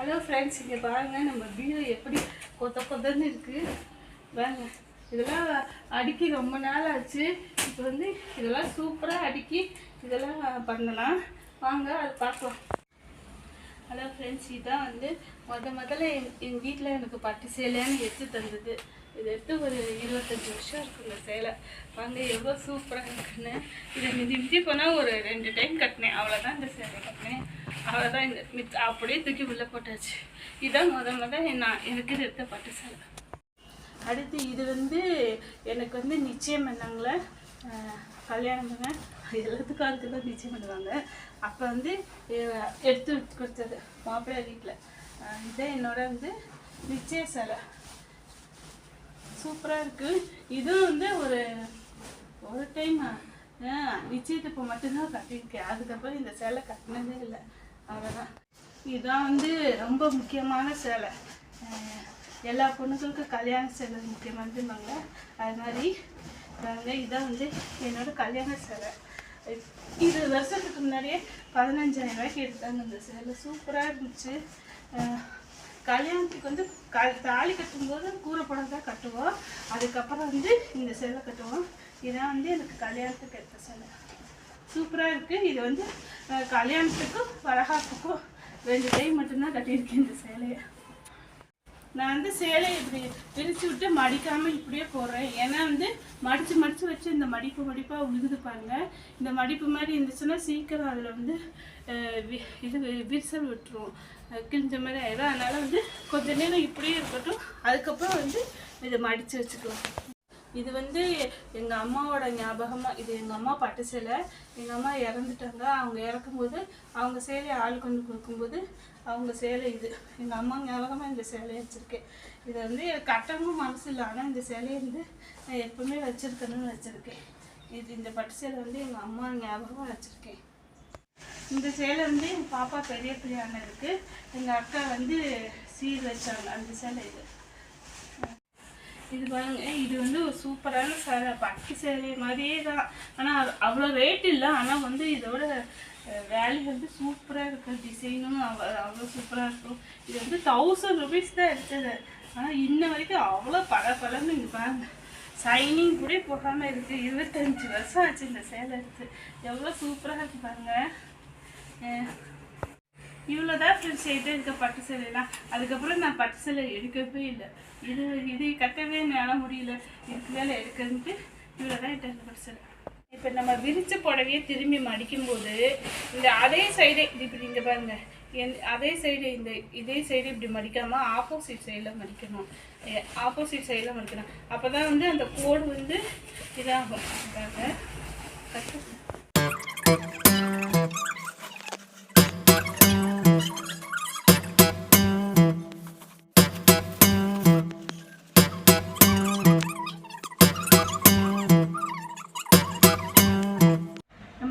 Hello friends இங்கே பாருங்கள் நம்ம பீரோ எப்படி கொத்த கொத்தன்னு இருக்குது வாங்க இதெல்லாம் அடுக்கி ரொம்ப நாள் ஆச்சு. இப்போ வந்து இதெல்லாம் சூப்பராக அடுக்கி இதெல்லாம் பண்ணலாம். வாங்க அது பார்க்கலாம். ஹலோ ஃப்ரெண்ட்ஸ் இதான் வந்து முத முதல்ல எங் எங்கள் வீட்டில் எனக்கு பட்டு சேலைன்னு எடுத்து தந்தது. இது எடுத்து ஒரு இருபத்தஞ்சி வருஷம் இருக்குங்க சேலை. வாங்க எவ்வளோ சூப்பராக இருக்குன்னு. இதை மிதி மிதி போனால் ஒரு ரெண்டு டைம் கட்டினேன். அவ்வளோதான் இந்த அவ்வளோதான் இந்த மித் அப்படியே தூக்கி உள்ளே போட்டாச்சு. இதான் முத முத நான் எனக்கு இது எடுத்த பட்டு சேலை. அடுத்து இது வந்து எனக்கு வந்து நிச்சயம் பண்ணாங்களே கல்யாணம் பண்ண எல்லாத்துக்கும் அதுக்கு தான் நிச்சயம் பண்ணுவாங்க. அப்போ வந்து எடுத்து கொடுத்தது மாப்பிள்ளை வீட்டில் இதான் என்னோட வந்து நிச்சய சேலை. சூப்பராக இருக்குது இதுவும் வந்து ஒரு ஒரு டைம் நிச்சயத்துக்கு மட்டும்தான் கட்டியிருக்கேன். அதுக்கப்புறம் இந்த சேலை கட்டினதே இல்லை. அவ்வளோதான் இதுதான் வந்து ரொம்ப முக்கியமான சேலை. எல்லா பொண்ணுங்களுக்கும் கல்யாண சேலை முக்கியமானதுமாங்க அது மாதிரி பாருங்க இதுதான் வந்து என்னோட கல்யாண சேலை. இது வருஷத்துக்கு முன்னாடியே பதினஞ்சாயிரம் ரூபாய்க்கு எடுத்தாங்க இந்த சேலை. சூப்பராக இருந்துச்சு. கல்யாணத்துக்கு வந்து க தாலி கட்டும்போது கூரை தான் கட்டுவோம். அதுக்கப்புறம் வந்து இந்த சேலை கட்டுவோம். இதான் வந்து எனக்கு கல்யாணத்துக்கு எடுத்த சேலை. சூப்பராக இருக்குது இது வந்து கல்யாணத்துக்கும் வரகாப்புக்கும் ரெண்டு டைம் மட்டும்தான் கட்டியிருக்கேன் இந்த சேலையை. நான் வந்து சேலையை இப்படி பிரித்து விட்டு மடிக்காமல் இப்படியே போடுறேன். ஏன்னா வந்து மடித்து மடித்து வச்சு இந்த மடிப்பு மடிப்பாக உழுகுது பாருங்க. இந்த மடிப்பு மாதிரி இருந்துச்சுன்னா சீக்கிரம் அதில் வந்து வி- இது வி- விரிசல் விட்டுரும். கிழிஞ்ச மாதிரி ஆயிடும். அதனால் வந்து கொஞ்ச நேரம் இப்படியே இருக்கட்டும். அதுக்கப்புறம் வந்து இதை மடித்து வச்சுக்கலாம். இது வந்து எங்கள் அம்மாவோட ஞாபகமாக இது எங்கள் அம்மா பட்டு சேலை. எங்கள் அம்மா இறந்துட்டாங்க. அவங்க இறக்கும்போது அவங்க சேலையை ஆள் கொண்டு கொடுக்கும்போது அவங்க சேலை இது. எங்கள் அம்மா ஞாபகமாக இந்த சேலையை வச்சுருக்கேன் இதை வந்து எனக்கு கட்டவும் மனசு இல்லை. ஆனால் இந்த சேலையை வந்து நான் எப்பவுமே வச்சுருக்கணும்னு வச்சுருக்கேன். இது இந்த பட்டு சேலை வந்து எங்கள் அம்மா ஞாபகமாக வச்சுருக்கேன் இந்த சேலை வந்து எங்கள் பாப்பா பெரிய பிள்ளையான இருக்குது எங்கள் அக்கா வந்து சீர் வச்சாங்க. அந்த சேலை இது. இது பாருங்க. இது வந்து ஒரு சூப்பரான சேலை பட்டு சேலை மாதிரியே தான் ஆனால் அவ்வளோ ரேட் இல்லை. ஆனால் வந்து இதோட வேல்யூ வந்து சூப்பராக இருக்கும் டிசைனும் அவ்வளோ சூப்பராக இருக்கும். இது வந்து தௌசண்ட் ருபீஸ் தான் எடுத்தது. ஆனால் இன்ன வரைக்கும் அவ்வளோ பல பலன்னு இங்கே பாருங்க. சைனிங் கூட போகாமல் இருக்குது இருபத்தஞ்சி வருஷம் ஆச்சு இந்த சேலை எடுத்து. எவ்வளோ சூப்பராக இருக்கு பாருங்க. இவ்வளோ தான் ஃப்ரெண்ட்ஸ் செய்து இருக்க பட்டு சேலைலாம் அதுக்கப்புறம் நான் பட்டு சேலை எடுக்கவே இல்லை. இது இது கட்டவே என்னால் முடியல. இதுக்கு மேலே எடுக்கிறதுட்டு இவ்வளோ தான் எடுத்த பட்டு சேலை. இப்போ நம்ம விரிச்ச புடவையை திரும்பி மடிக்கும்போது இந்த அதே சைடே இது இப்படி இங்கே பாருங்க. என் அதே சைடு இந்த இதே சைடு இப்படி மடிக்காமல் ஆப்போசிட் சைடில் மடிக்கணும். ஆப்போசிட் சைடில் மடிக்கணும். அப்போ தான் வந்து அந்த கோடு வந்து இதாகும். பாருங்க. கட்டு.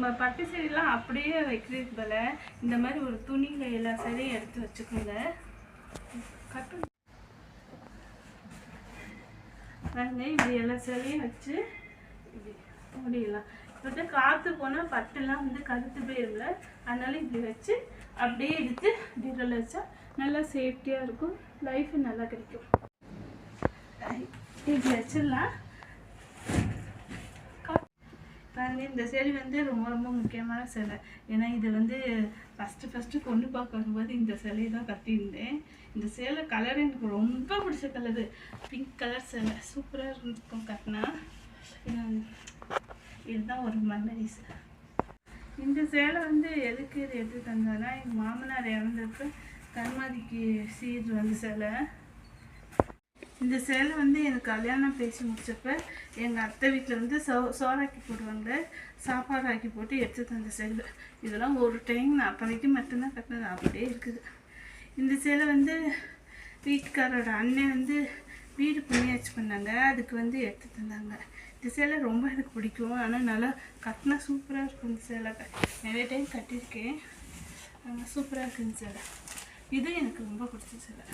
நம்ம பட்டு சேலைலாம் அப்படியே வைக்கிறது பதில இந்த மாதிரி ஒரு துணியில் எல்லா சரியும் எடுத்து வச்சுக்கோங்க. கட்டு பாருங்க இப்படி எல்லா சரியும் வச்சு இப்படி முடியலாம் இப்போ காற்று போனால் பட்டுலாம் வந்து கருத்து போயிரும்ல அதனால இப்படி வச்சு அப்படியே எடுத்து பீரோல வச்சா நல்லா சேஃப்டியாக இருக்கும். லைஃப் நல்லா கிடைக்கும். இப்படி வச்சிடலாம். பாருங்க இந்த சேலை வந்து ரொம்ப ரொம்ப முக்கியமான சிலை. ஏன்னா இது வந்து ஃபஸ்ட்டு ஃபஸ்ட்டு கொண்டு பார்க்க வரும்போது இந்த சிலையை தான் கட்டியிருந்தேன். இந்த சேலை கலர் எனக்கு ரொம்ப பிடிச்ச கலரு பிங்க் கலர் சேலை. சூப்பராக இருந்திருக்கும் கட்டினா. இதுதான் ஒரு மெமரிஸ் இந்த சேலை வந்து எதுக்கு இது எடுத்து தந்தேன்னா எங்கள் மாமனார் இறந்தப்ப கருமாதிக்கு சீர் வந்து சேலை. இந்த சேலை வந்து எனக்கு கல்யாணம் பேசி முடிச்சப்ப எங்கள் அத்தை வீட்டில் வந்து சோ சோறாக்கி போடுவாங்க. சாப்பாடு ஆக்கி போட்டு எடுத்து தந்த சேலை. இதெல்லாம் ஒரு டைம் நான் அப்போதைக்கு மட்டும்தான் கட்டினது. அப்படியே இருக்குது. இந்த சேலை வந்து வீட்டுக்காரோட அண்ணன் வந்து வீடு புண்ணியாச்சு பண்ணாங்க. அதுக்கு வந்து எடுத்து தந்தாங்க இந்த சேலை ரொம்ப எனக்கு பிடிக்கும். ஆனால் நல்லா கட்டினா சூப்பராக இருக்கும் இந்த சேலை. நிறைய டைம் கட்டியிருக்கேன். சூப்பராக இருக்குது இந்த சேலை. இது எனக்கு ரொம்ப பிடிச்ச சேலை.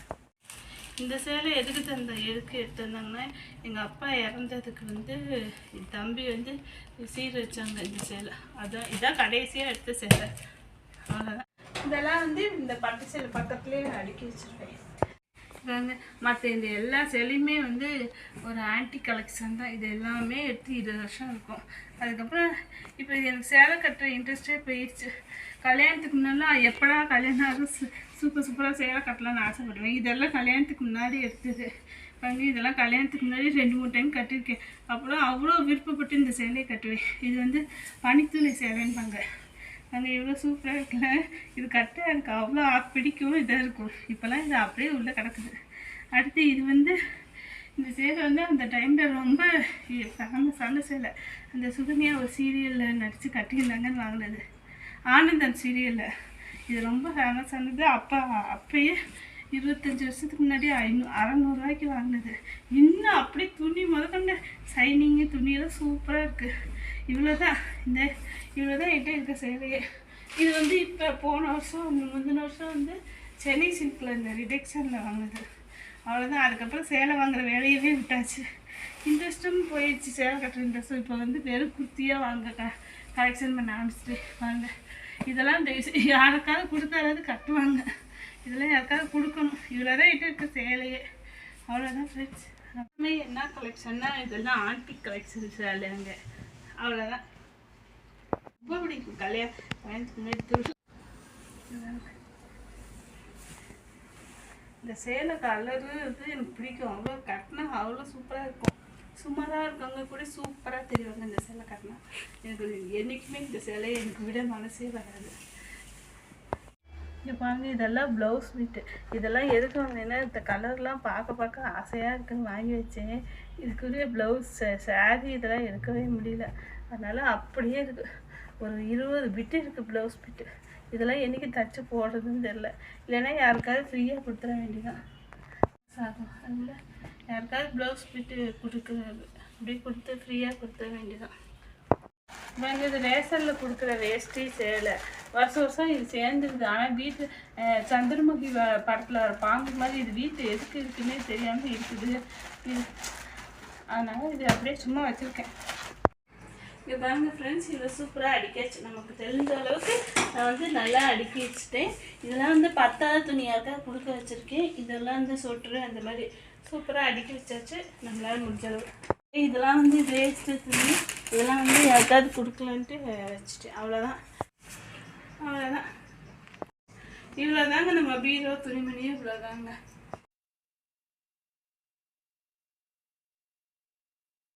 இந்த சேலை எதுக்கு தந்த எதுக்கு எடுத்து வந்தாங்கன்னா எங்கள் அப்பா இறந்ததுக்கு வந்து தம்பி வந்து சீர் வச்சாங்க இந்த சேலை. அதான் இதான் கடைசியாக எடுத்த சேலை. அவ்வளோதான் இதெல்லாம் வந்து இந்த பட்டு சேலை பக்கத்துலேயே அடுக்கி இதாங்க. மற்ற இந்த எல்லா சேலையுமே வந்து ஒரு ஆன்டி கலெக்ஷன் தான். இது எல்லாமே எடுத்து இருபது வருஷம் இருக்கும். அதுக்கப்புறம் இப்போ எனக்கு சேலை கட்டுற இன்ட்ரெஸ்டே போயிடுச்சு கல்யாணத்துக்கு முன்னாடிலாம் எப்படா கல்யாணம் ஆகும் சூப்பர் சூப்பராக சேலை கட்டலாம்னு ஆசைப்படுவேன். இதெல்லாம் கல்யாணத்துக்கு முன்னாடி எடுத்தது. பாருங்க இதெல்லாம் கல்யாணத்துக்கு முன்னாடி ரெண்டு மூணு டைம் கட்டியிருக்கேன். அப்புறம் அவ்வளோ விருப்பப்பட்டு இந்த சேலையை கட்டுவேன். இது வந்து பனித்துளி சேலைன்பாங்க அங்கே எவ்வளோ சூப்பராக இருக்குல்ல? இது கட்ட எனக்கு அவ்வளோ பிடிக்கும் இதாக இருக்கும். இப்போல்லாம் இது அப்படியே உள்ளே கிடக்குது. அடுத்து இது வந்து இந்த சேலை வந்து அந்த டைமில் ரொம்ப ஃபேமஸான சேலை. அந்த சுகன்யா ஒரு சீரியலில் நடித்து கட்டியிருந்தாங்கன்னு வாங்கினது. ஆனந்தன் சீரியலில் இது ரொம்ப ஃபேமஸானது அப்பா அப்பயே இருபத்தஞ்சி வருஷத்துக்கு முன்னாடி ஐநூ அறநூறுவாய்க்கு வாங்கினது. இன்னும் அப்படியே துணி முதற்கொண்டு சைனிங்கு துணியெல்லாம் சூப்பராக இருக்குது இவ்வளோ தான் இந்த இவ்வளோ தான் என்கிட்ட இருக்க சேலையே இது வந்து இப்போ போன வருஷம் முந்தின வருஷம் வந்து சென்னை சில்கில் இந்த ரிடக்ஷனில் வாங்கினது. அவ்வளோதான் அதுக்கப்புறம் சேலை வாங்குற வேலையவே விட்டாச்சு. இன்ட்ரெஸ்ட்டும் போயிடுச்சு. சேலை கட்டுற இன்ட்ரெஸ்ட்டும் இப்போ வந்து வெறும் குர்த்தியாக வாங்க க கலெக்ஷன் பண்ண ஆரம்பிச்சிட்டு வாங்க. இதெல்லாம் இந்த யாருக்காவது கொடுத்தாலாவது கட்டுவாங்க. இதெல்லாம் யாருக்காவது கொடுக்கணும். இவ்வளோ தான் இட்டு இருக்க சேலையே. அவ்வளோதான் ஃப்ரெண்ட்ஸ் அப்புறமே என்ன கலெக்ஷன்னா இதெல்லாம் ஆன்டிக் கலெக்ஷன் சேலைங்க அவ்வளோதான் ரொம்ப பிடிக்கும் கல்யாணம் கல்யாணத்துக்கு முன்னாடி இந்த சேலை கலரு வந்து எனக்கு பிடிக்கும். அவ்வளோ கட்டினா அவ்வளோ சூப்பராக இருக்கும். சுமாராக இருக்கவங்க கூட சூப்பராக தெரிவாங்க இந்த சிலை கட்டினா. எனக்கு என்றைக்குமே இந்த சிலையை எனக்கு விட மனசே வராது. இங்கே பாருங்க இதெல்லாம் ப்ளவுஸ் மீட்டு இதெல்லாம் எதுக்கு வாங்கினேன்னா இந்த கலர்லாம் பார்க்க பார்க்க ஆசையாக இருக்குன்னு வாங்கி வச்சேன். இதுக்குரிய ப்ளவுஸ் சாரி இதெல்லாம் எடுக்கவே முடியல. அதனால் அப்படியே இருக்குது ஒரு இருபது பிட்டு இருக்குது ப்ளவுஸ் பிட்டு இதெல்லாம் என்றைக்கு தச்சு போடுறதுன்னு தெரில இல்லைன்னா யாருக்காவது ஃப்ரீயாக கொடுத்துட வேண்டியதான் சாகும் அதில் யாருக்காவது ப்ளவுஸ் பிட்டு கொடுக்க அப்படி கொடுத்து ஃப்ரீயாக கொடுத்த வேண்டியதான் நாங்கள் இது ரேஷனில் கொடுக்குற வேஷ்டி சேலை வருஷம் வருஷம் இது சேர்ந்துருது. ஆனால் வீட்டு சந்திரமுகி வ- படத்தில் வர பாம்பு மாதிரி இது வீட்டு எதுக்கு இருக்குன்னே தெரியாமல் இருக்குது. இது அதனால் இது அப்படியே சும்மா வச்சுருக்கேன். இங்கே பாருங்க ஃப்ரெண்ட்ஸ் இதை சூப்பராக அடிக்காச்சு. நமக்கு தெரிஞ்ச அளவுக்கு நான் வந்து நல்லா அடுக்கி வச்சுட்டேன். இதெல்லாம் வந்து பத்தாவது துணியாக கொடுக்க வச்சுருக்கேன். இதெல்லாம் வந்து சொட்ரு அந்த மாதிரி. சூப்பராக அடுக்கி வச்சாச்சு. நம்மளால் முடிஞ்ச அளவு. இதெல்லாம் வந்து வேஸ்ட்டு துணி இதெல்லாம் வந்து யாருக்காவது கொடுக்கலான்ட்டு வச்சுட்டேன் அவ்வளோதான் அவ்வளோதான் இவ்வளோதாங்க நம்ம பீரோ துணிமணியும் இவ்வளோதாங்க